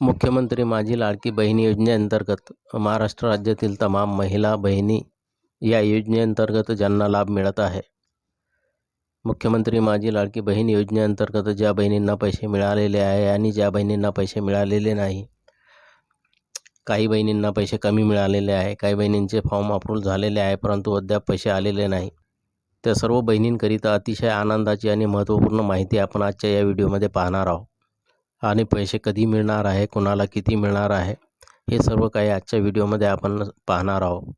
मुख्यमंत्री माझी लाडकी बहीण योजनेअंतर्गत महाराष्ट्र राज्यातील तमाम महिला बहिणी या योजनेअंतर्गत ज्यांना लाभ मिळत आहे. मुख्यमंत्री माझी लाडकी बहीण योजनेअंतर्गत ज्या बहिणींना पैसे मिळालेले आहे आणि ज्या बहिणींना पैसे मिळालेले नाही काही बहिणींना पैसे कमी मिळालेले आहे काही बहिणींचे फॉर्म अप्रूव्ह झालेले आहे परंतु अद्याप पैसे आलेले नाही. त्या सर्व बहिणींकरिता अतिशय आनंदाची आणि महत्त्वपूर्ण माहिती आपण आजच्या या व्हिडिओमध्ये पाहणार आहोत. आणि पैसे कधी मिळणार आहे कोणाला किती मिळणार आहे हे सर्व काही आजच्या व्हिडिओमध्ये आपण पाहणार आहोत.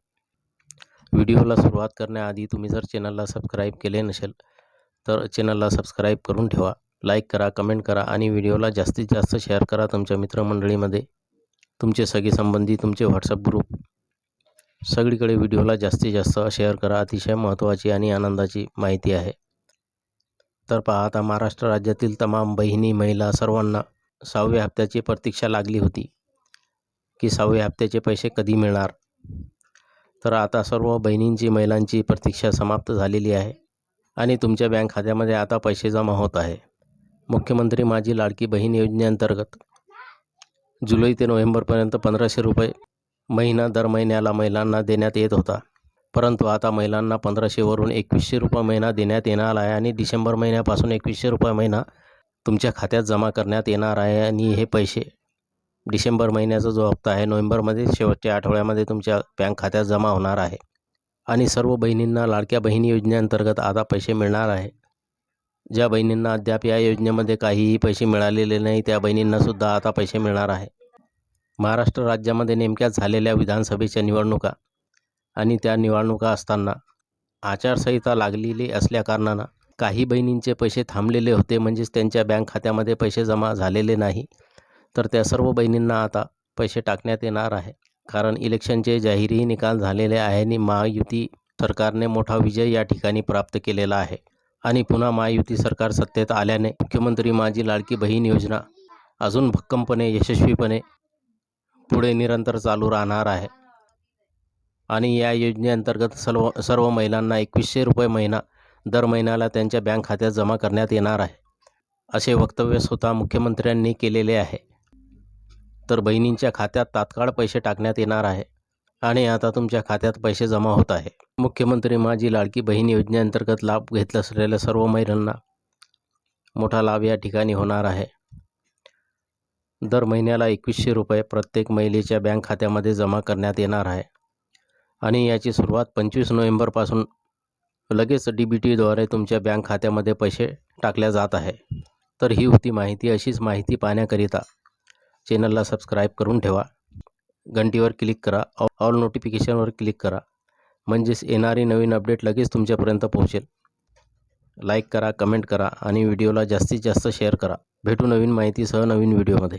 व्हिडिओला सुरुवात करण्याआधी तुम्ही जर चॅनलला सबस्क्राईब केले नसेल तर चॅनलला सबस्क्राईब करून ठेवा. लाईक करा कमेंट करा आणि व्हिडिओला जास्तीत जास्त शेअर करा तुमच्या मित्रमंडळीमध्ये. तुमचे सगळे संबंधी तुमचे व्हॉट्सअप ग्रुप. सगळीकडे व्हिडिओला जास्तीत जास्त शेअर करा. अतिशय महत्त्वाची आणि आनंदाची माहिती आहे. तर पहा आता महाराष्ट्र राज्यातील तमाम बहिणी महिला सर्वांना सहाव्या हप्त्याची प्रतीक्षा लागली होती की सहाव्या हप्त्याचे पैसे कधी मिळणार? तर आता सर्व बहिणींची महिलांची प्रतीक्षा समाप्त झालेली आहे आणि तुमच्या बँक खात्यामध्ये आता पैसे जमा होत आहे. मुख्यमंत्री माझी लाडकी बहीण योजनेअंतर्गत जुलै ते नोव्हेंबरपर्यंत पंधराशे रुपये महिना दर महिन्याला महिलांना देण्यात येत होता. परंतु आता महिलांना पंधराशेवरून एकवीसशे रुपये महिना देण्यात येणार आहे आणि डिसेंबर महिन्यापासून एकवीसशे रुपये महिना तुमच्या खात्यात जमा करण्यात येणार आहे आणि हे पैसे डिसेंबर महिन्याचा जो हप्ता आहे नोव्हेंबरमध्ये शेवटच्या आठवड्यामध्ये तुमच्या बँक खात्यात जमा होणार आहे. आणि सर्व बहिणींना लाडक्या बहिणी योजनेअंतर्गत आता पैसे मिळणार आहे. ज्या बहिणींना अद्याप या योजनेमध्ये काहीही पैसे मिळालेले नाही त्या बहिणींनासुद्धा आता पैसे मिळणार आहे. महाराष्ट्र राज्यामध्ये नेमक्या झालेल्या विधानसभेच्या निवडणुका आणि त्या निवडणुका असताना आचारसंहिता लागलेली असल्याकारणानं काही बहिणींचे पैसे थांबलेले होते म्हणजेच त्यांच्या बँक खात्यामध्ये पैसे जमा झालेले नाही. तर त्या सर्व बहिणींना आता पैसे टाकण्यात येणार आहे. कारण इलेक्शनचे जाहीरही निकाल झालेले आहे आणि महायुती सरकारने मोठा विजय या ठिकाणी प्राप्त केलेला आहे. आणि पुन्हा महायुती सरकार सत्तेत आल्याने मुख्यमंत्री माझी लाडकी बहीण योजना अजून भक्कमपणे यशस्वीपणे पुढे निरंतर चालू राहणार आहे. आणि या योजनेअंतर्गत सर्व सर्व महिलांना एकवीसशे रुपये महिना दर महिन्याला त्यांच्या बँक खात्यात जमा करण्यात येणार आहे. असे वक्तव्य स्वतः मुख्यमंत्र्यांनी केलेले आहे. तर बहिणींच्या खात्यात तात्काळ पैसे टाकण्यात येणार आहे. आणि आता तुमच्या खात्यात पैसे जमा होत आहे. मुख्यमंत्री माझी लाडकी बहीण योजनेअंतर्गत लाभ घेत असलेल्या सर्व महिलांना मोठा लाभ या ठिकाणी होणार आहे. दर महिन्याला एकवीसशे रुपये प्रत्येक महिलेच्या बँक खात्यामध्ये जमा करण्यात येणार आहे. आणि याची सुरुवात पंचवीस नोव्हेंबरपासून लगेच डी बी टीद्वारे तुमच्या बँक खात्यामध्ये पैसे टाकल्या जात आहे. तर ही होती माहिती अशीच माहिती पाहण्याकरिता चॅनलला सबस्क्राईब करून ठेवा. घंटीवर क्लिक करा. ऑल नोटिफिकेशनवर क्लिक करा. म्हणजेच येणारी नवीन अपडेट लगेच तुमच्यापर्यंत पोहोचेल. लाईक करा कमेंट करा आणि व्हिडिओला जास्तीत जास्त शेअर करा. भेटू नवीन माहितीसह नवीन व्हिडिओमध्ये